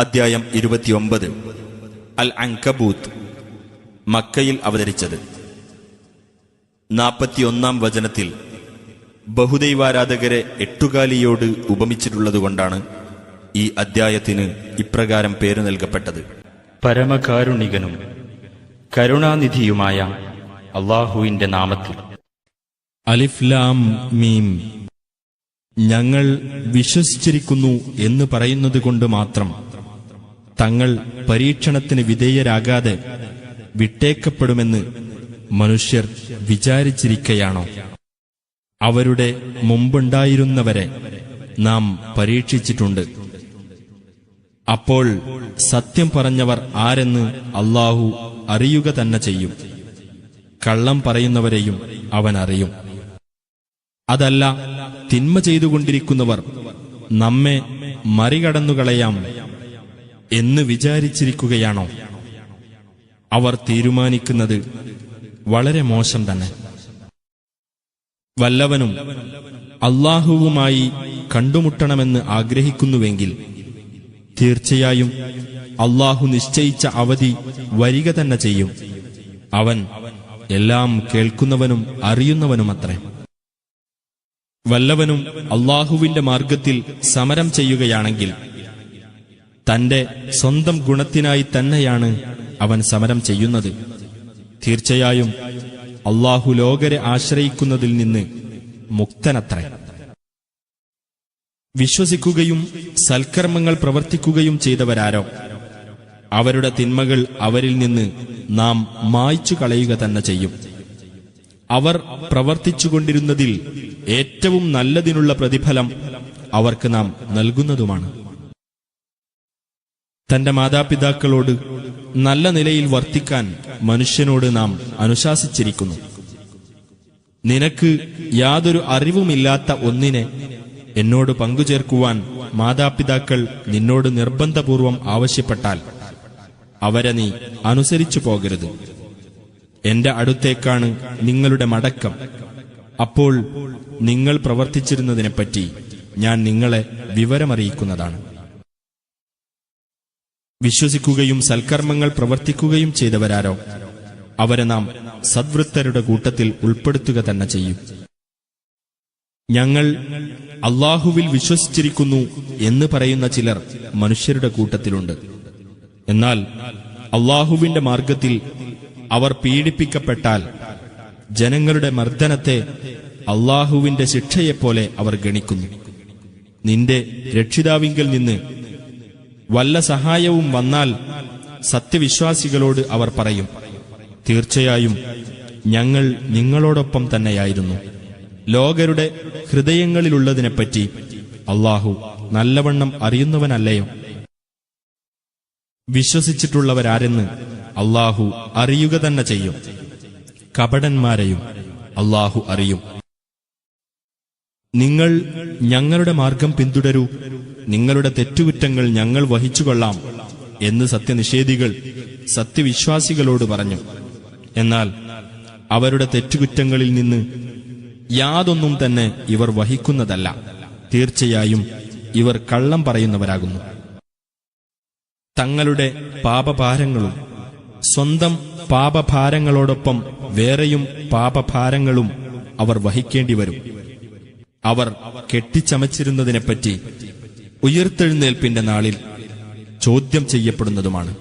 അദ്ധ്യായം ഇരുപത്തിയൊമ്പത്. അൽ അങ്കബൂത്ത് മക്കയിൽ അവതരിച്ചത്. നാൽപ്പത്തിയൊന്നാം വചനത്തിൽ ബഹുദൈവാരാധകരെ എട്ടുകാലിയോട് ഉപമിച്ചിട്ടുള്ളതുകൊണ്ടാണ് ഈ അദ്ധ്യായത്തിന് ഇപ്രകാരം പേര് നൽകപ്പെട്ടത്. പരമകാരുണികനും കരുണാനിധിയുമായ അള്ളാഹുവിന്റെ നാമത്തിൽ. അലിഫ്ലാം മീം. ഞങ്ങൾ വിശ്വസിച്ചിരിക്കുന്നു എന്ന് പറയുന്നത് കൊണ്ട് മാത്രം തങ്ങൾ പരീക്ഷണത്തിന് വിധേയരാകാതെ വിട്ടേക്കപ്പെടുമെന്ന് മനുഷ്യർ വിചാരിച്ചിരിക്കയാണോ? അവരുടെ മുമ്പുണ്ടായിരുന്നവരെ നാം പരീക്ഷിച്ചിട്ടുണ്ട്. അപ്പോൾ സത്യം പറഞ്ഞവർ ആരെന്ന് അള്ളാഹു അറിയുക തന്നെ ചെയ്യും. കള്ളം പറയുന്നവരെയും അവൻ അറിയും. അതല്ല തിന്മ ചെയ്തുകൊണ്ടിരിക്കുന്നവർ നമ്മെ മറികടന്നുകളയാം എന്ന് വിചാരിച്ചിരിക്കുകയാണോ? അവർ തീരുമാനിക്കുന്നത് വളരെ മോശം തന്നെ. വല്ലവനും അള്ളാഹുവുമായി കണ്ടുമുട്ടണമെന്ന് ആഗ്രഹിക്കുന്നുവെങ്കിൽ തീർച്ചയായും അള്ളാഹു നിശ്ചയിച്ച അവധി വരിക തന്നെ ചെയ്യും. അവൻ എല്ലാം കേൾക്കുന്നവനും അറിയുന്നവനുമത്രേ. വല്ലവനും അള്ളാഹുവിന്റെ മാർഗത്തിൽ സമരം ചെയ്യുകയാണെങ്കിൽ തന്റെ സ്വന്തം ഗുണത്തിനായി തന്നെയാണ് അവൻ സമരം ചെയ്യുന്നത്. തീർച്ചയായും അള്ളാഹു ലോകരെ ആശ്രയിക്കുന്നതിൽ നിന്ന് മുക്തനത്ര. വിശ്വസിക്കുകയും സൽക്കർമ്മങ്ങൾ പ്രവർത്തിക്കുകയും ചെയ്തവരാരോ? അവരുടെ തിന്മകൾ അവരിൽ നിന്ന് നാം മായ്ച്ചു കളയുക തന്നെ ചെയ്യും. അവർ പ്രവർത്തിച്ചുകൊണ്ടിരുന്നതിൽ ഏറ്റവും നല്ലതിനുള്ള പ്രതിഫലം അവർക്ക് നാം നൽകുന്നതുമാണ്. തന്റെ മാതാപിതാക്കളോട് നല്ല നിലയിൽ വർത്തിക്കാൻ മനുഷ്യനോട് നാം അനുശാസിച്ചിരിക്കുന്നു. നിനക്ക് യാതൊരു അറിവുമില്ലാത്ത ഒന്നിനെ എന്നോട് പങ്കുചേർക്കുവാൻ മാതാപിതാക്കൾ നിന്നോട് നിർബന്ധപൂർവം ആവശ്യപ്പെട്ടാൽ അവരെ നീ അനുസരിച്ചു പോകരുത്. എന്റെ അടുത്തേക്കാണ് നിങ്ങളുടെ മടക്കം. അപ്പോൾ നിങ്ങൾ പ്രവർത്തിച്ചിരുന്നതിനെപ്പറ്റി ഞാൻ നിങ്ങളെ വിവരമറിയിക്കുന്നതാണ്. വിശ്വസിക്കുകയും സൽക്കർമ്മങ്ങൾ പ്രവർത്തിക്കുകയും ചെയ്തവരാരോ? അവരെ നാം സദ്വൃത്തരുടെ കൂട്ടത്തിൽ ഉൾപ്പെടുത്തുക തന്നെ ചെയ്യും. ഞങ്ങൾ അള്ളാഹുവിൽ വിശ്വസിച്ചിരിക്കുന്നു എന്ന് പറയുന്ന ചിലർ മനുഷ്യരുടെ കൂട്ടത്തിലുണ്ട്. എന്നാൽ അള്ളാഹുവിന്റെ മാർഗത്തിൽ അവർ പീഡിപ്പിക്കപ്പെട്ടാൽ ജനങ്ങളുടെ മർദ്ദനത്തെ അള്ളാഹുവിന്റെ ശിക്ഷയെപ്പോലെ അവർ ഗണിക്കുന്നു. നിന്റെ രക്ഷിതാവിങ്കിൽ നിന്ന് വല്ല സഹായവും വന്നാൽ സത്യവിശ്വാസികളോട് അവർ പറയും തീർച്ചയായും ഞങ്ങൾ നിങ്ങളോടൊപ്പം തന്നെയായിരുന്നു. ലോകരുടെ ഹൃദയങ്ങളിലുള്ളതിനെപ്പറ്റി അള്ളാഹു നല്ലവണ്ണം അറിയുന്നവനല്ലയോ വിശ്വസിച്ചിട്ടുള്ളവരാരെന്ന് അള്ളാഹു അറിയുക തന്നെ ചെയ്യും. കപടന്മാരെയും അള്ളാഹു അറിയും. നിങ്ങൾ ഞങ്ങളുടെ മാർഗം പിന്തുടരൂ. നിങ്ങളുടെ തെറ്റുകുറ്റങ്ങൾ ഞങ്ങൾ വഹിച്ചുകൊള്ളാം എന്ന് സത്യനിഷേധികൾ സത്യവിശ്വാസികളോട് പറഞ്ഞു. എന്നാൽ അവരുടെ തെറ്റുകുറ്റങ്ങളിൽ നിന്ന് യാതൊന്നും തന്നെ ഇവർ വഹിക്കുന്നതല്ല. തീർച്ചയായും ഇവർ കള്ളം പറയുന്നവരാകുന്നു. തങ്ങളുടെ പാപഭാരങ്ങളും സ്വന്തം പാപഭാരങ്ങളോടൊപ്പം വേറെയും പാപഭാരങ്ങളും അവർ വഹിക്കേണ്ടി വരും അവർ കെട്ടിച്ചമച്ചിരുന്നതിനെപ്പറ്റി ഉയർത്തെഴുന്നേൽപ്പിന്റെ നാളിൽ ചോദ്യം ചെയ്യപ്പെടുന്നതുമാണ്.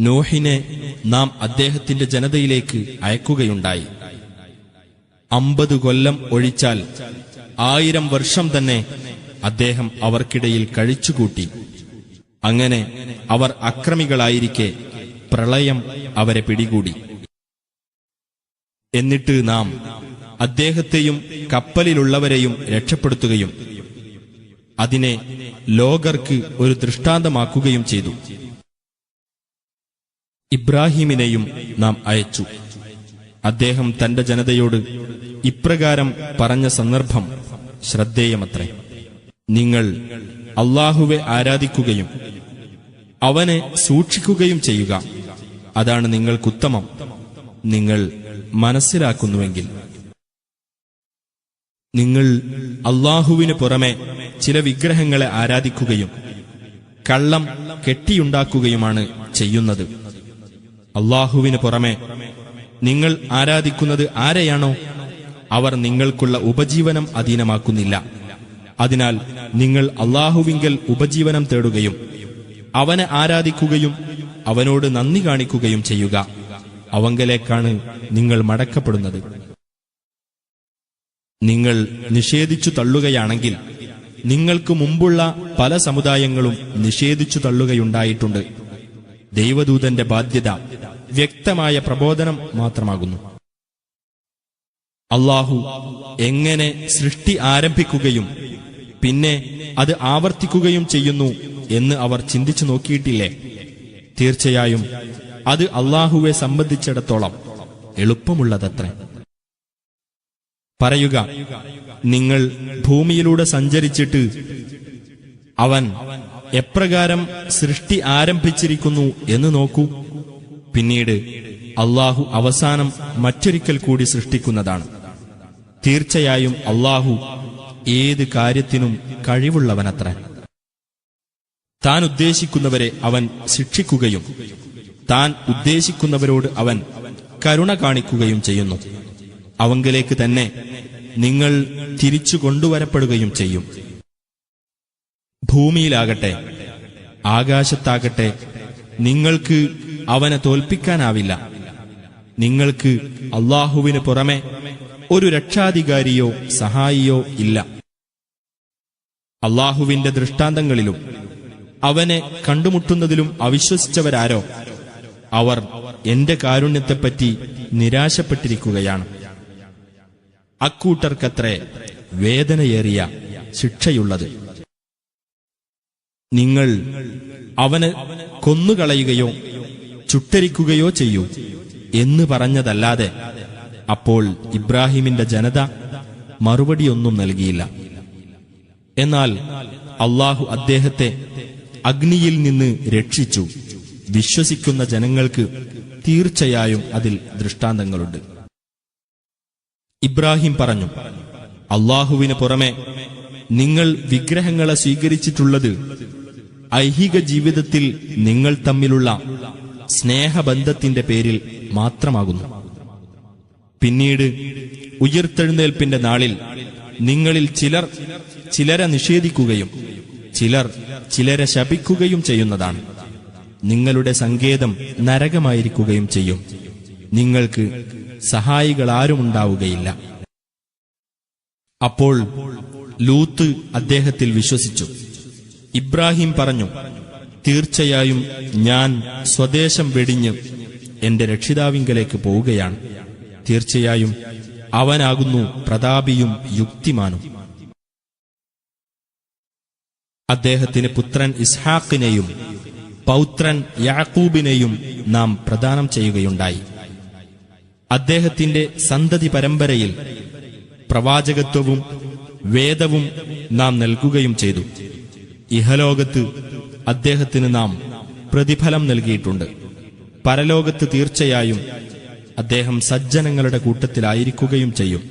നോഹിനെ നാം അദ്ദേഹത്തിന്റെ ജനതയിലേക്ക് അയക്കുകയുണ്ടായി. അമ്പത് കൊല്ലം ഒഴിച്ചാൽ ആയിരം വർഷം തന്നെ അദ്ദേഹം അവർക്കിടയിൽ കഴിച്ചുകൂട്ടി. അങ്ങനെ അവർ അക്രമികളായിരിക്കെ പ്രളയം അവരെ പിടികൂടി. എന്നിട്ട് നാം അദ്ദേഹത്തെയും കപ്പലിലുള്ളവരെയും രക്ഷപ്പെടുത്തുകയും അതിനെ ലോകർക്ക് ഒരു ദൃഷ്ടാന്തമാക്കുകയും ചെയ്തു. ഇബ്രാഹിമിനെയും നാം അയച്ചു. അദ്ദേഹം തന്റെ ജനതയോട് ഇപ്രകാരം പറഞ്ഞ സന്ദർഭം ശ്രദ്ധേയമത്രേ. നിങ്ങൾ അള്ളാഹുവെ ആരാധിക്കുകയും അവനെ സൂക്ഷിക്കുകയും ചെയ്യുക. അതാണ് നിങ്ങൾക്കുത്തമം. നിങ്ങൾ മനസ്സിലാക്കുന്നുവെങ്കിൽ. നിങ്ങൾ അള്ളാഹുവിന് പുറമെ ചില വിഗ്രഹങ്ങളെ ആരാധിക്കുകയും കള്ളം കെട്ടിയുണ്ടാക്കുകയുമാണ് ചെയ്യുന്നത്. അള്ളാഹുവിന് പുറമെ നിങ്ങൾ ആരാധിക്കുന്നത് ആരെയാണോ അവർ നിങ്ങൾക്കുള്ള ഉപജീവനം അധീനമാക്കുന്നില്ല. അതിനാൽ നിങ്ങൾ അള്ളാഹുവിങ്കൽ ഉപജീവനം തേടുകയും അവനെ ആരാധിക്കുകയും അവനോട് നന്ദി കാണിക്കുകയും ചെയ്യുക. അവങ്കലേക്കാണ് നിങ്ങൾ മടക്കപ്പെടുന്നത്. നിങ്ങൾ നിഷേധിച്ചു തള്ളുകയാണെങ്കിൽ നിങ്ങൾക്ക് മുമ്പുള്ള പല സമുദായങ്ങളും നിഷേധിച്ചു തള്ളുകയുണ്ടായിട്ടുണ്ട്. ദൈവദൂതന്റെ ബാധ്യത വ്യക്തമായ പ്രബോധനം മാത്രമാകുന്നു. അള്ളാഹു എങ്ങനെ സൃഷ്ടി ആരംഭിക്കുകയും പിന്നെ അത് ആവർത്തിക്കുകയും ചെയ്യുന്നു എന്ന് അവർ ചിന്തിച്ചു നോക്കിയിട്ടില്ലേ? തീർച്ചയായും അത് അള്ളാഹുവെ സംബന്ധിച്ചിടത്തോളം എളുപ്പമുള്ളതത്രേ. പറയുക നിങ്ങൾ ഭൂമിയിലൂടെ സഞ്ചരിച്ചിട്ട് അവൻ എപ്രകാരം സൃഷ്ടി ആരംഭിച്ചിരിക്കുന്നു എന്ന് നോക്കൂ. പിന്നീട് അള്ളാഹു അവസാനം മറ്റൊരിക്കൽ കൂടി സൃഷ്ടിക്കുന്നതാണ്. തീർച്ചയായും അള്ളാഹു ഏത് കാര്യത്തിനും കഴിവുള്ളവനത്ര. താൻ ഉദ്ദേശിക്കുന്നവരെ അവൻ ശിക്ഷിക്കുകയും താൻ ഉദ്ദേശിക്കുന്നവരോട് അവൻ കരുണ കാണിക്കുകയും ചെയ്യുന്നു. അവങ്കിലേക്ക് തന്നെ നിങ്ങൾ തിരിച്ചു കൊണ്ടുവരപ്പെടുകയും ചെയ്യും. ഭൂമിയിലാകട്ടെ ആകാശത്താകട്ടെ നിങ്ങൾക്ക് അവനെ തോൽപ്പിക്കാനാവില്ല. നിങ്ങൾക്ക് അള്ളാഹുവിന് പുറമെ ഒരു രക്ഷാധികാരിയോ സഹായിയോ ഇല്ല. അള്ളാഹുവിന്റെ ദൃഷ്ടാന്തങ്ങളിലും അവനെ കണ്ടുമുട്ടുന്നതിലും അവിശ്വസിച്ചവരാരോ? അവർ എന്റെ കാരുണ്യത്തെപ്പറ്റി നിരാശപ്പെട്ടിരിക്കുകയാണ്. അക്കൂട്ടർക്കത്രേ വേദനയേറിയ ശിക്ഷയുള്ളത്. നിങ്ങൾ അവന് കൊന്നുകളയുകയോ ചുട്ടരിക്കുകയോ ചെയ്യൂ എന്ന് പറഞ്ഞതല്ലാതെ അപ്പോൾ ഇബ്രാഹിമിന്റെ ജനത മറുപടിയൊന്നും നൽകിയില്ല. എന്നാൽ അള്ളാഹു അദ്ദേഹത്തെ അഗ്നിയിൽ നിന്ന് രക്ഷിച്ചു. വിശ്വസിക്കുന്ന ജനങ്ങൾക്ക് തീർച്ചയായും അതിൽ ദൃഷ്ടാന്തങ്ങളുണ്ട്. ഇബ്രാഹിം പറഞ്ഞു അള്ളാഹുവിന് പുറമെ നിങ്ങൾ വിഗ്രഹങ്ങളെ സ്വീകരിച്ചിട്ടുള്ളത് ഐഹിക ജീവിതത്തിൽ നിങ്ങൾ തമ്മിലുള്ള സ്നേഹബന്ധത്തിന്റെ പേരിൽ മാത്രമാകുന്നു. പിന്നീട് ഉയർത്തെഴുന്നേൽപ്പിന്റെ നാളിൽ നിങ്ങളിൽ ചിലർ ചിലരെ നിഷേധിക്കുകയും ചിലർ ചിലരെ ശപിക്കുകയും ചെയ്യുന്നതാണ്. നിങ്ങളുടെ സങ്കേതം നരകമായിരിക്കുകയും ചെയ്യും. നിങ്ങൾക്ക് സഹായികളാരുമുണ്ടാവുകയില്ല. അപ്പോൾ ലൂത്ത് അദ്ദേഹത്തിൽ വിശ്വസിച്ചു. ഇബ്രാഹിം പറഞ്ഞു തീർച്ചയായും ഞാൻ സ്വദേശം വെടിഞ്ഞ് എന്റെ രക്ഷിതാവിങ്കലേക്ക് പോവുകയാണ്. തീർച്ചയായും അവനാകുന്നു പ്രതാപിയും യുക്തിമാനും. അദ്ദേഹത്തിന് പുത്രൻ ഇസ്ഹാക്കിനെയും പൗത്രൻ യാക്കൂബിനെയും നാം പ്രദാനം ചെയ്യുകയുണ്ടായി. അദ്ദേഹത്തിന്റെ സന്തതി പരമ്പരയിൽ പ്രവാചകത്വവും വേദവും നാം നൽകുകയും ചെയ്തു. ഇഹലോകത്ത് അദ്ദേഹത്തിന് നാം പ്രതിഫലം നൽകിയിട്ടുണ്ട്. പരലോകത്ത് തീർച്ചയായും അദ്ദേഹം സജ്ജനങ്ങളുടെ കൂട്ടത്തിലായിരിക്കുകയും ചെയ്യും.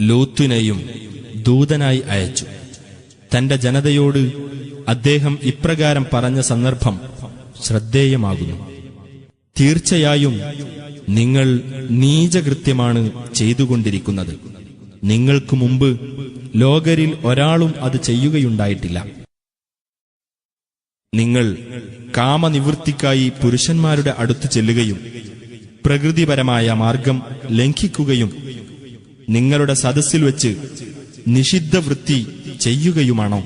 ലൂത്തിനെയും ദൂതനായി അയച്ചു. തന്റെ ജനതയോട് അദ്ദേഹം ഇപ്രകാരം പറഞ്ഞ സന്ദർഭം ശ്രദ്ധേയമാകുന്നു. തീർച്ചയായും നിങ്ങൾ നീചകൃത്യമാണ് ചെയ്തുകൊണ്ടിരിക്കുന്നത്. നിങ്ങൾക്ക് മുമ്പ് ലോകരിൽ ഒരാളും അത് ചെയ്യുകയുണ്ടായിട്ടില്ല. നിങ്ങൾ കാമനിവൃത്തിക്കായി പുരുഷന്മാരുടെ അടുത്ത് ചെല്ലുകയും പ്രകൃതിപരമായ മാർഗം ലംഘിക്കുകയും നിങ്ങളുടെ സദസ്സിൽ വെച്ച് നിഷിദ്ധ വൃത്തി ചെയ്യുകയുമാണോ?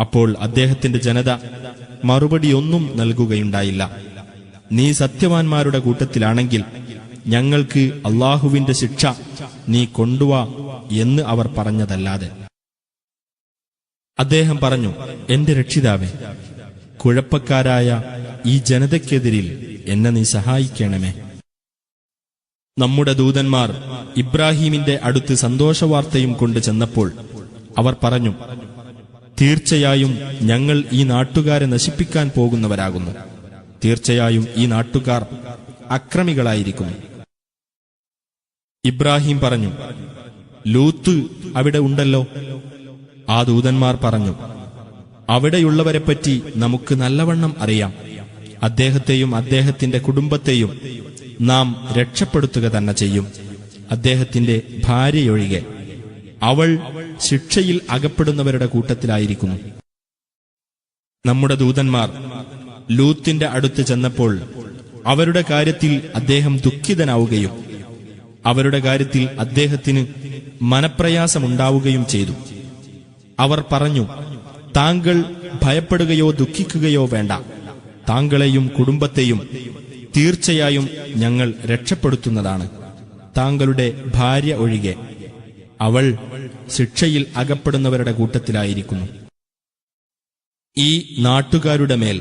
അപ്പോൾ അദ്ദേഹത്തിന്റെ ജനത മറുപടിയൊന്നും നൽകുകയുണ്ടായില്ല. നീ സത്യവാൻമാരുടെ കൂട്ടത്തിലാണെങ്കിൽ ഞങ്ങൾക്ക് അള്ളാഹുവിന്റെ ശിക്ഷ നീ കൊണ്ടുവാ എന്ന് അവർ പറഞ്ഞതല്ലാതെ. അദ്ദേഹം പറഞ്ഞു എന്റെ രക്ഷിതാവെ കുഴപ്പക്കാരായ ഈ ജനതയ്ക്കെതിരിൽ എന്നെ നീ സഹായിക്കണമേ. നമ്മുടെ ദൂതന്മാർ ഇബ്രാഹീമിന്റെ അടുത്ത് സന്തോഷവാർത്തയും കൊണ്ട് ചെന്നപ്പോൾ അവർ പറഞ്ഞു തീർച്ചയായും ഞങ്ങൾ ഈ നാട്ടുകാരെ നശിപ്പിക്കാൻ പോകുന്നവരാകുന്നു. തീർച്ചയായും ഈ നാട്ടുകാർ അക്രമികളായിരിക്കും. ഇബ്രാഹിം പറഞ്ഞു ലൂത്ത് അവിടെ ഉണ്ടല്ലോ? ആ ദൂതന്മാർ പറഞ്ഞു അവിടെയുള്ളവരെപ്പറ്റി നമുക്ക് നല്ലവണ്ണം അറിയാം. അദ്ദേഹത്തെയും അദ്ദേഹത്തിന്റെ കുടുംബത്തെയും നാം രക്ഷപ്പെടുത്തുക തന്നെ ചെയ്യും. അദ്ദേഹത്തിന്റെ ഭാര്യയൊഴികെ അവൾ ശിക്ഷയിൽ അകപ്പെടുന്നവരുടെ കൂട്ടത്തിലായിരിക്കുന്നു നമ്മുടെ ദൂതന്മാർ ലൂത്തിന്റെ അടുത്ത് ചെന്നപ്പോൾ അവരുടെ കാര്യത്തിൽ അദ്ദേഹം ദുഃഖിതനാവുകയും അവരുടെ കാര്യത്തിൽ അദ്ദേഹത്തിന് മനപ്രയാസമുണ്ടാവുകയും ചെയ്തു. അവർ പറഞ്ഞു താങ്കൾ ഭയപ്പെടുകയോ ദുഃഖിക്കുകയോ വേണ്ട. താങ്കളെയും കുടുംബത്തെയും തീർച്ചയായും ഞങ്ങൾ രക്ഷപ്പെടുത്തുന്നതാണ്. താങ്കളുടെ ഭാര്യ ഒഴികെ അവൾ ശിക്ഷയിൽ അകപ്പെടുന്നവരുടെ കൂട്ടത്തിലായിരിക്കുന്നു. ഈ നാട്ടുകാരുടെ മേൽ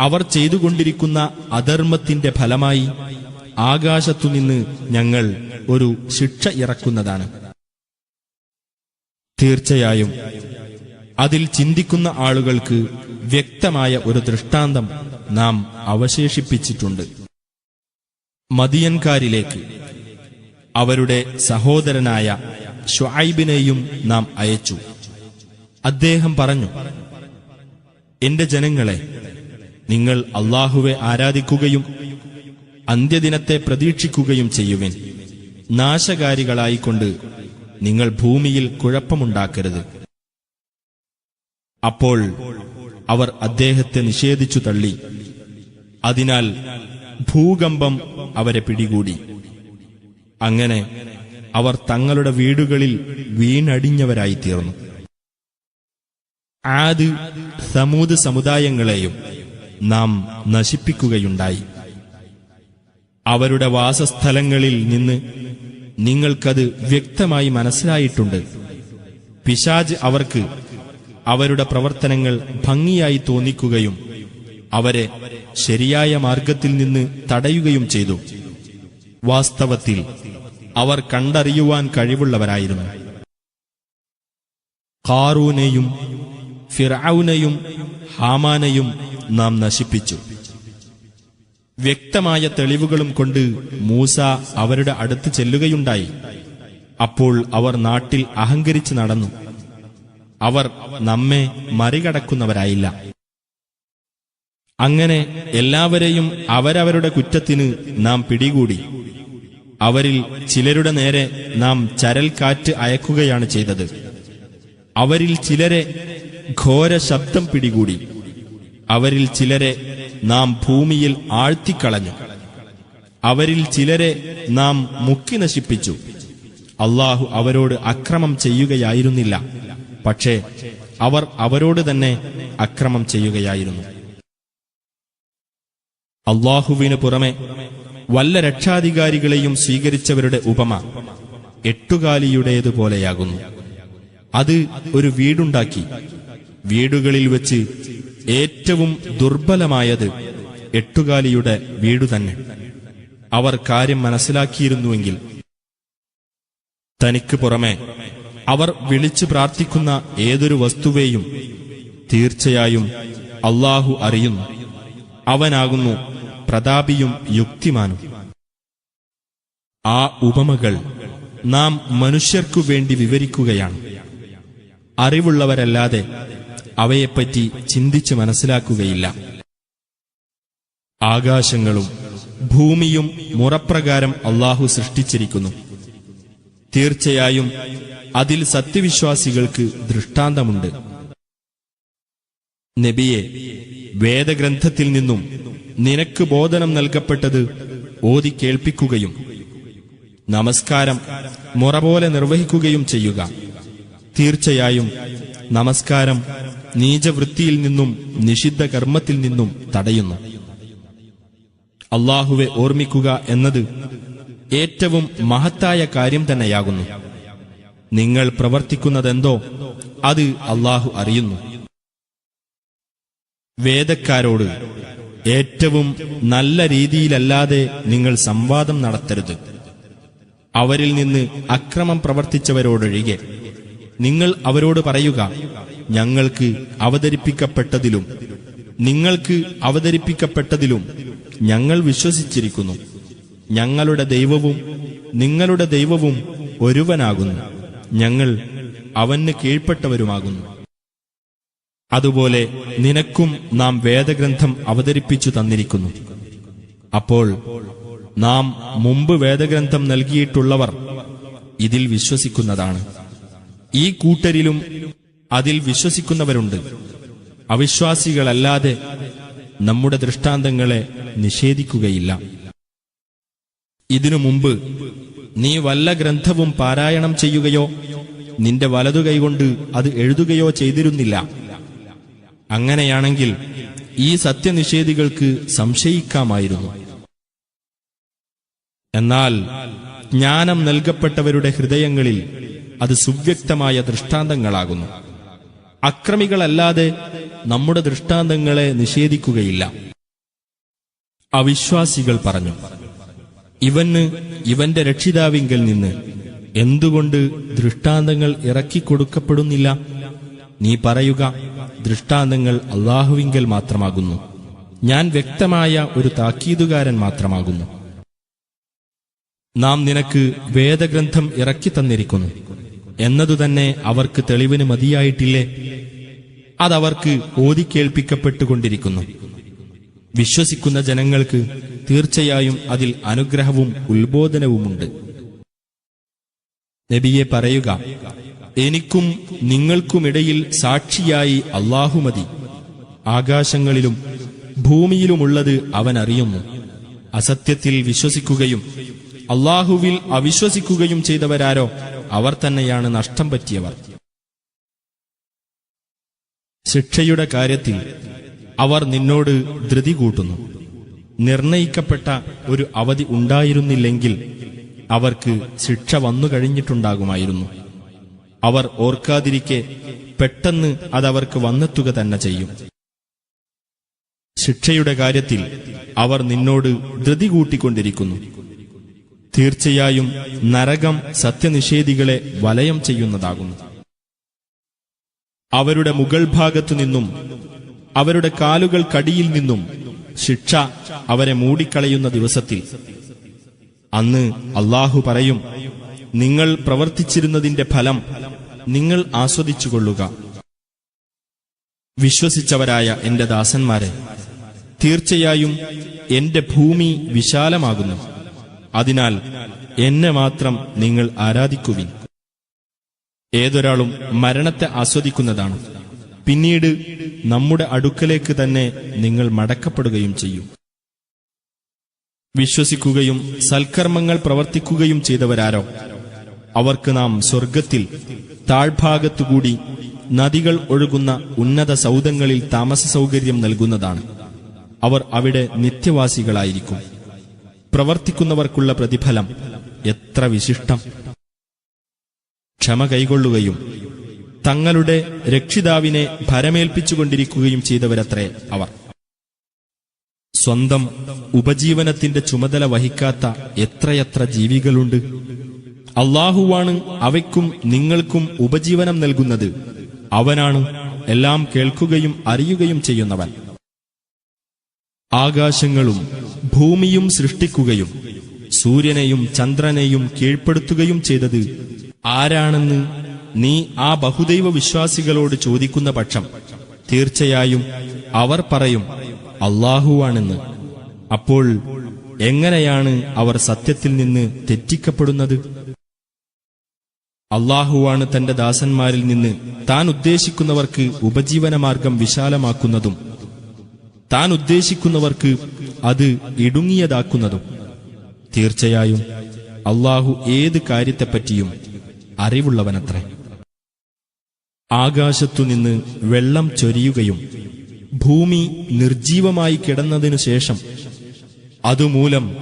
അവർ ചെയ്തുകൊണ്ടിരിക്കുന്ന അധർമ്മത്തിന്റെ ഫലമായി ആകാശത്തുനിന്ന് ഞങ്ങൾ ഒരു ശിക്ഷ ഇറക്കുന്നതാണ്. തീർച്ചയായും അതിൽ ചിന്തിക്കുന്ന ആളുകൾക്ക് വ്യക്തമായ ഒരു ദൃഷ്ടാന്തം നാം അവശേഷിപ്പിച്ചിട്ടുണ്ട്. മദിയൻകാരിലേക്ക് അവരുടെ സഹോദരനായ ഷായിബിനെയും നാം അയച്ചു. അദ്ദേഹം പറഞ്ഞു എന്റെ ജനങ്ങളെ നിങ്ങൾ അള്ളാഹുവെ ആരാധിക്കുകയും അന്ത്യദിനത്തെ പ്രതീക്ഷിക്കുകയും ചെയ്യുവിൻ. നാശകാരികളായിക്കൊണ്ട് നിങ്ങൾ ഭൂമിയിൽ കുഴപ്പമുണ്ടാക്കരുത്. അപ്പോൾ അവർ അദ്ദേഹത്തെ നിഷേധിച്ചു തള്ളി. അതിനാൽ ഭൂകമ്പം അവരെ പിടികൂടി. അങ്ങനെ അവർ തങ്ങളുടെ വീടുകളിൽ വീണടിഞ്ഞവരായിത്തീർന്നു. ആദ് സമൂത് സമുദായങ്ങളെയും നാം നശിപ്പിക്കുകയുണ്ടായി. അവരുടെ വാസസ്ഥലങ്ങളിൽ നിന്ന് നിങ്ങൾക്കത് വ്യക്തമായി മനസ്സിലായിട്ടുണ്ട്. പിശാജ് അവർക്ക് അവരുടെ പ്രവർത്തനങ്ങൾ ഭംഗിയായി തോന്നിക്കുകയും അവരെ ശരിയായ മാർഗത്തിൽ നിന്ന് തടയുകയും ചെയ്തു. വാസ്തവത്തിൽ അവർ കണ്ടറിയുവാൻ കഴിവുള്ളവരായിരുന്നു. കാറൂനെയും ഫിറൌനെയും ഹാമാനെയും നാം നശിപ്പിച്ചു. വ്യക്തമായ തെളിവുകളും കൊണ്ട് മൂസ അവരുടെ അടുത്ത് ചെല്ലുകയുണ്ടായി. അപ്പോൾ അവർ നാട്ടിൽ അഹങ്കരിച്ച് നടന്നു. അവർ നമ്മെ മറികടക്കുന്നവരായില്ല. അങ്ങനെ എല്ലാവരെയും അവരവരുടെ കുറ്റത്തിന് നാം പിടികൂടി. അവരിൽ ചിലരുടെ നേരെ നാം ചരൽക്കാറ്റ് അയക്കുകയാണ് ചെയ്തത്. അവരിൽ ചിലരെ ഘോര ശബ്ദം പിടികൂടി. അവരിൽ ചിലരെ നാം ഭൂമിയിൽ ആഴ്ത്തിക്കളഞ്ഞു. അവരിൽ ചിലരെ നാം മുക്കി നശിപ്പിച്ചു. അള്ളാഹു അവരോട് അക്രമം ചെയ്യുകയായിരുന്നില്ല. പക്ഷേ അവർ അവരോട് തന്നെ അക്രമം ചെയ്യുകയായിരുന്നു. അള്ളാഹുവിനു പുറമെ വല്ല രക്ഷാധികാരികളെയും സ്വീകരിച്ചവരുടെ ഉപമ എട്ടുകാലിയുടേതുപോലെയാകുന്നു. അത് ഒരു വീടുണ്ടാക്കി. വീടുകളിൽ വെച്ച് ഏറ്റവും ദുർബലമായത് എട്ടുകാലിയുടെ വീടു തന്നെ. അവർ കാര്യം മനസ്സിലാക്കിയിരുന്നുവെങ്കിൽ തനിക്ക് പുറമെ അവർ വിളിച്ചു പ്രാർത്ഥിക്കുന്ന ഏതൊരു വസ്തുവേയും തീർച്ചയായും അള്ളാഹു അറിയുന്നു. അവനാകുന്നു പ്രതാപിയും യുക്തിമാനും. ആ ഉപമകൾ നാം മനുഷ്യർക്കു വേണ്ടി വിവരിക്കുകയാണ്. അറിവുള്ളവരല്ലാതെ അവയെപ്പറ്റി ചിന്തിച്ചു മനസ്സിലാക്കുകയില്ല. ആകാശങ്ങളും ഭൂമിയും മുറപ്രകാരം അള്ളാഹു സൃഷ്ടിച്ചിരിക്കുന്നു. തീർച്ചയായും അതിൽ സത്യവിശ്വാസികൾക്ക് ദൃഷ്ടാന്തമുണ്ട്. നബിയെ വേദഗ്രന്ഥത്തിൽ നിന്നും നിനക്ക് ബോധനം നൽകപ്പെട്ടത് ഓതി കേൾപ്പിക്കുകയും നമസ്കാരം മുറ പോലെ നിർവഹിക്കുകയും ചെയ്യുക. തീർച്ചയായും നമസ്കാരം നീചവൃത്തിയിൽ നിന്നും നിഷിദ്ധ കർമ്മത്തിൽ നിന്നും തടയുന്നു. അള്ളാഹുവെ ഓർമ്മിക്കുക എന്നത് ഏറ്റവും മഹത്തായ കാര്യം തന്നെയാകുന്നു. നിങ്ങൾ പ്രവർത്തിക്കുന്നതെന്തോ അത് അള്ളാഹു അറിയുന്നു. വേദക്കാരോട് ഏറ്റവും നല്ല രീതിയിലല്ലാതെ നിങ്ങൾ സംവാദം നടത്തരുത്. അവരിൽ നിന്ന് അക്രമം പ്രവർത്തിച്ചവരോടൊഴികെ നിങ്ങൾ അവരോട് പറയുക ഞങ്ങൾക്ക് അവതരിപ്പിക്കപ്പെട്ടതിലും നിങ്ങൾക്ക് അവതരിപ്പിക്കപ്പെട്ടതിലും ഞങ്ങൾ വിശ്വസിച്ചിരിക്കുന്നു. ഞങ്ങളുടെ ദൈവവും നിങ്ങളുടെ ദൈവവും ഒരുവനാകുന്നു. ഞങ്ങൾ അവന് കീഴ്പ്പെട്ടവരുമാകുന്നു. അതുപോലെ നിനക്കും നാം വേദഗ്രന്ഥം അവതരിപ്പിച്ചു തന്നിരിക്കുന്നു. അപ്പോൾ നാം മുമ്പ് വേദഗ്രന്ഥം നൽകിയിട്ടുള്ളവർ ഇതിൽ വിശ്വസിക്കുന്നതാണ്. ഈ കൂട്ടരിലും അതിൽ വിശ്വസിക്കുന്നവരുണ്ട്. അവിശ്വാസികളല്ലാതെ നമ്മുടെ ദൃഷ്ടാന്തങ്ങളെ നിഷേധിക്കുകയില്ല. ഇതിനു മുമ്പ് നീ വല്ല ഗ്രന്ഥവും പാരായണം ചെയ്യുകയോ നിന്റെ വലതു കൈകൊണ്ട് അത് എഴുതുകയോ ചെയ്തിരുന്നില്ല. അങ്ങനെയാണെങ്കിൽ ഈ സത്യനിഷേധികൾക്ക് സംശയിക്കാമായിരുന്നു. എന്നാൽ ജ്ഞാനം നൽകപ്പെട്ടവരുടെ ഹൃദയങ്ങളിൽ അത് സുവ്യക്തമായ ദൃഷ്ടാന്തങ്ങളാകുന്നു. അക്രമികളല്ലാതെ നമ്മുടെ ദൃഷ്ടാന്തങ്ങളെ നിഷേധിക്കുകയില്ല. അവിശ്വാസികൾ പറഞ്ഞു ഇവന് ഇവന്റെ രക്ഷിതാവിങ്കൽ നിന്ന് എന്തുകൊണ്ട് ദൃഷ്ടാന്തങ്ങൾ ഇറക്കിക്കൊടുക്കപ്പെടുന്നില്ല നീ പറയുക ദൃഷ്ടാന്തങ്ങൾ അള്ളാഹുവിങ്കൽ മാത്രമാകുന്നു. ഞാൻ വ്യക്തമായ ഒരു താക്കീതുകാരൻ മാത്രമാകുന്നു. നാം നിനക്ക് വേദഗ്രന്ഥം ഇറക്കി തന്നിരിക്കുന്നു. എന്നതുതന്നെ അവർക്ക് തെളിവിന് മതിയായിട്ടില്ലേ? അതവർക്ക് ഓതിക്കേൾപ്പിക്കപ്പെട്ടുകൊണ്ടിരിക്കുന്നു വിശ്വസിക്കുന്ന ജനങ്ങൾക്ക് തീർച്ചയായും അതിൽ അനുഗ്രഹവും ഉത്ബോധനവുമുണ്ട്. നബിയെ പറയുക എനിക്കും നിങ്ങൾക്കുമിടയിൽ സാക്ഷിയായി അള്ളാഹു മതി. ആകാശങ്ങളിലും ഭൂമിയിലുമുള്ളത് അവൻ അറിയുന്നു. അസത്യത്തിൽ വിശ്വസിക്കുകയും അള്ളാഹുവിൽ അവിശ്വസിക്കുകയും ചെയ്തവരാരോ അവർ തന്നെയാണ് നഷ്ടം പറ്റിയവർ. ശിക്ഷയുടെ കാര്യത്തിൽ അവർ നിന്നോട് ധൃതി കൂട്ടുന്നു. നിർണയിക്കപ്പെട്ട ഒരു അവധി ഉണ്ടായിരുന്നില്ലെങ്കിൽ അവർക്ക് ശിക്ഷ വന്നു കഴിഞ്ഞിട്ടുണ്ടാകുമായിരുന്നു. അവർ ഓർക്കാതിരിക്കെ പെട്ടെന്ന് അതവർക്ക് വന്നെത്തുക തന്നെ ചെയ്യും. ശിക്ഷയുടെ കാര്യത്തിൽ അവർ നിന്നോട് ധൃതി കൂട്ടിക്കൊണ്ടിരിക്കുന്നു. തീർച്ചയായും നരകം സത്യനിഷേധികളെ വലയം ചെയ്യുന്നതാകുന്നു. അവരുടെ മുകൾ ഭാഗത്തു നിന്നും അവരുടെ കാലുകൾ കടിയിൽ നിന്നും ശിക്ഷ അവരെ മൂടിക്കളയുന്ന ദിവസത്തിൽ. അന്ന് അള്ളാഹു പറയും നിങ്ങൾ പ്രവർത്തിച്ചിരുന്നതിന്റെ ഫലം നിങ്ങൾ ആസ്വദിച്ചുകൊള്ളുക. വിശ്വസിച്ചവരായ എന്റെ ദാസന്മാരെ തീർച്ചയായും എന്റെ ഭൂമി വിശാലമാകുന്നു. അതിനാൽ എന്നെ മാത്രം നിങ്ങൾ ആരാധിക്കുവിൻ. ഏതൊരാളും മരണത്തെ ആസ്വദിക്കുന്നതാണ്. പിന്നീട് നമ്മുടെ അടുക്കലേക്ക് തന്നെ നിങ്ങൾ മടക്കപ്പെടുകയും ചെയ്യും. വിശ്വസിക്കുകയും സൽക്കർമ്മങ്ങൾ പ്രവർത്തിക്കുകയും ചെയ്തവരാരോ? അവർക്ക് നാം സ്വർഗത്തിൽ താഴ്ഭാഗത്തുകൂടി നദികൾ ഒഴുകുന്ന ഉന്നത സൗധങ്ങളിൽ താമസ സൗകര്യം നൽകുന്നതാണ്. അവർ അവിടെ നിത്യവാസികളായിരിക്കും. പ്രവർത്തിക്കുന്നവർക്കുള്ള പ്രതിഫലം എത്ര വിശിഷ്ടം. ക്ഷമ കൈകൊള്ളുകയും തങ്ങളുടെ രക്ഷിതാവിനെ ഭരമേൽപ്പിച്ചുകൊണ്ടിരിക്കുകയും ചെയ്തവരത്രേ അവർ. സ്വന്തം ഉപജീവനത്തിന്റെ ചുമതല വഹിക്കാത്ത എത്രയെത്ര ജീവികളുണ്ട്. അള്ളാഹുവാണ് അവയ്ക്കും നിങ്ങൾക്കും ഉപജീവനം നൽകുന്നത്. അവനാണ് എല്ലാം കേൾക്കുകയും അറിയുകയും ചെയ്യുന്നവൻ. ആകാശങ്ങളും ഭൂമിയും സൃഷ്ടിക്കുകയും സൂര്യനെയും ചന്ദ്രനെയും കീഴ്പ്പെടുത്തുകയും ചെയ്തത് ആരാണെന്ന് നീ ആ ബഹുദൈവ വിശ്വാസികളോട് ചോദിക്കുന്ന പക്ഷം തീർച്ചയായും അവർ പറയും അള്ളാഹുവാണെന്ന്. അപ്പോൾ എങ്ങനെയാണ് അവർ സത്യത്തിൽ നിന്ന് തെറ്റിക്കപ്പെടുന്നത്? അള്ളാഹുവാണ് തന്റെ ദാസന്മാരിൽ നിന്ന് താൻ ഉദ്ദേശിക്കുന്നവർക്ക് ഉപജീവനമാർഗം വിശാലമാക്കുന്നതും താൻ ഉദ്ദേശിക്കുന്നവർക്ക് അത് ഇടുങ്ങിയതാക്കുന്നതും. തീർച്ചയായും അള്ളാഹു ഏത് കാര്യത്തെപ്പറ്റിയും അറിവുള്ളവനത്രേ. ആകാശത്തുനിന്ന് വെള്ളം ചൊരിയുകയും ഭൂമി നിർജീവമായി കിടന്നതിനു ശേഷം അതുമൂലം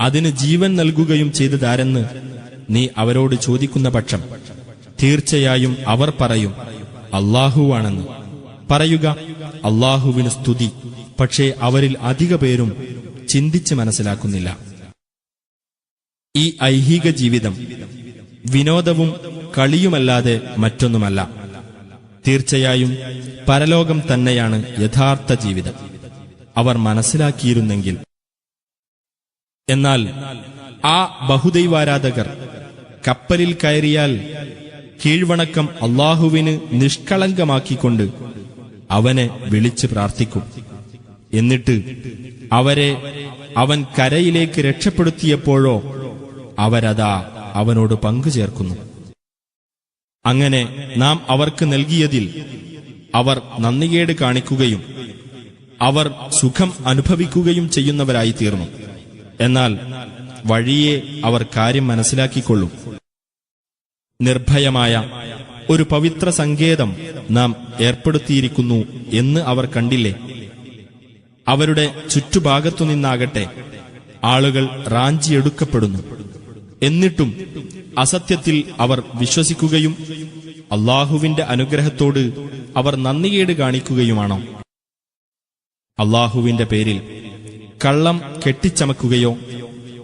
അതിന് ജീവൻ നൽകുകയും ചെയ്തതാരെന്ന് നീ അവരോട് ചോദിക്കുന്ന പക്ഷം തീർച്ചയായും അവർ പറയും അള്ളാഹുവാണെന്ന്. പറയുക അള്ളാഹുവിന് സ്തുതി. പക്ഷേ അവരിൽ അധിക പേരും ചിന്തിച്ച് മനസ്സിലാക്കുന്നില്ല. ഈ ഐഹിക ജീവിതം വിനോദവും കളിയുമല്ലാതെ മറ്റൊന്നുമല്ല. തീർച്ചയായും പരലോകം തന്നെയാണ് യഥാർത്ഥ ജീവിതം. അവർ മനസ്സിലാക്കിയിരുന്നെങ്കിൽ. എന്നാൽ ആ ബഹുദൈവാരാധകർ കപ്പലിൽ കയറിയാൽ കീഴ്വണക്കം അള്ളാഹുവിന് നിഷ്കളങ്കമാക്കിക്കൊണ്ട് അവനെ വിളിച്ച് പ്രാർത്ഥിക്കും. എന്നിട്ട് അവരെ അവൻ കരയിലേക്ക് രക്ഷപ്പെടുത്തിയപ്പോഴോ അവരതാ അവനോട് പങ്കുചേർക്കുന്നു. അങ്ങനെ നാം അവർക്ക് നൽകിയതിൽ അവർ നന്ദികേട് കാണിക്കുകയും അവർ സുഖം അനുഭവിക്കുകയും ചെയ്യുന്നവരായി തീർന്നു. എന്നാൽ വഴിയെ അവർ കാര്യം മനസ്സിലാക്കിക്കൊള്ളും. നിർഭയമായ ഒരു പവിത്ര സങ്കേതം നാം ഏർപ്പെടുത്തിയിരിക്കുന്നു എന്ന് അവർ കണ്ടില്ലേ? അവരുടെ ചുറ്റുഭാഗത്തുനിന്നാകട്ടെ ആളുകൾ റാഞ്ചിയെടുക്കപ്പെടുന്നു. എന്നിട്ടും അസത്യത്തിൽ അവർ വിശ്വസിക്കുകയും അള്ളാഹുവിന്റെ അനുഗ്രഹത്തോട് അവർ നന്ദികേട് കാണിക്കുകയുമാണോ? അള്ളാഹുവിന്റെ പേരിൽ കള്ളം കെട്ടിച്ചമക്കുകയോ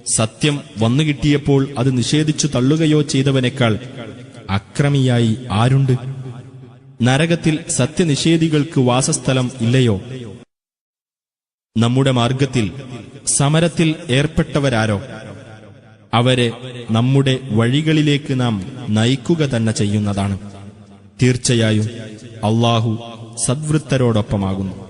സത്യം വന്നുകിട്ടിയപ്പോൾ അത് നിഷേധിച്ചു തള്ളുകയോ ചെയ്തവനേക്കാൾ അക്രമിയായി ആരുണ്ട്? നരകത്തിൽ സത്യനിഷേധികൾക്ക് വാസസ്ഥലം ഇല്ലയോ? നമ്മുടെ മാർഗത്തിൽ സമരത്തിൽ ഏർപ്പെട്ടവരാരോ? അവരെ നമ്മുടെ വഴികളിലേക്ക് നാം നയിക്കുക തന്നെ ചെയ്യുന്നതാണ്. തീർച്ചയായും അള്ളാഹു സദ്വൃത്തരോടൊപ്പമാകുന്നു.